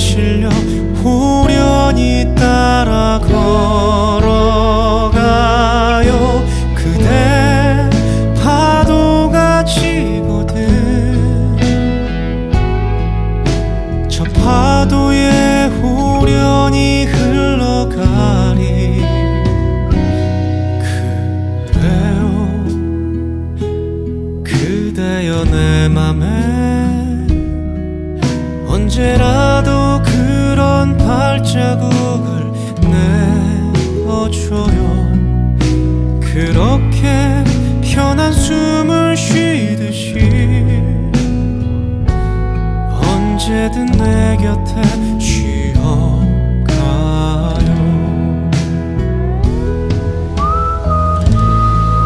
실려 후련히 따라 걸어가요. 그대 파도가 치거든. 저 파도에 후련히 흘러가리. 그래요. 그대여 내 맘에 언제나 발자국을 내어줘요. 그렇게 편한 숨을 쉬듯이 언제든 내 곁에 쉬